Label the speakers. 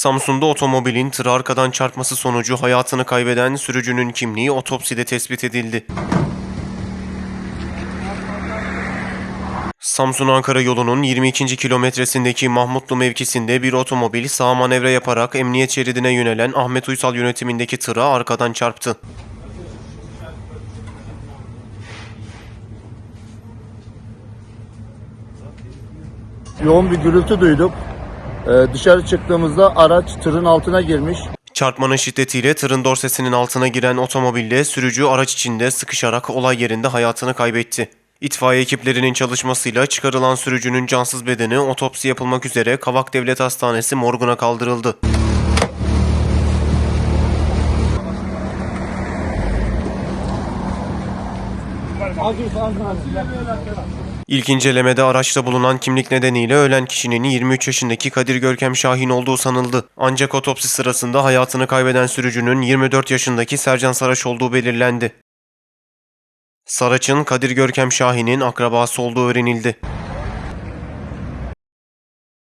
Speaker 1: Samsun'da otomobilin tırı arkadan çarpması sonucu hayatını kaybeden sürücünün kimliği otopside tespit edildi. Samsun-Ankara yolunun 22. kilometresindeki Mahmutlu mevkisinde bir otomobil sağ manevra yaparak emniyet şeridine yönelen Ahmet Uysal yönetimindeki tıra arkadan çarptı.
Speaker 2: Yoğun bir gürültü duyduk. Ee, dışarı çıktığımızda araç tırın altına girmiş.
Speaker 1: Çarpmanın şiddetiyle tırın dorsesinin altına giren otomobilde sürücü araç içinde sıkışarak olay yerinde hayatını kaybetti. İtfaiye ekiplerinin çalışmasıyla çıkarılan sürücünün cansız bedeni otopsi yapılmak üzere Kavak Devlet Hastanesi morguna kaldırıldı. İlk incelemede araçta bulunan kimlik nedeniyle ölen kişinin 23 yaşındaki Kadir Görkem Şahin olduğu sanıldı. Ancak otopsi sırasında hayatını kaybeden sürücünün 24 yaşındaki Sercan Saraç olduğu belirlendi. Saraç'ın Kadir Görkem Şahin'in akrabası olduğu öğrenildi.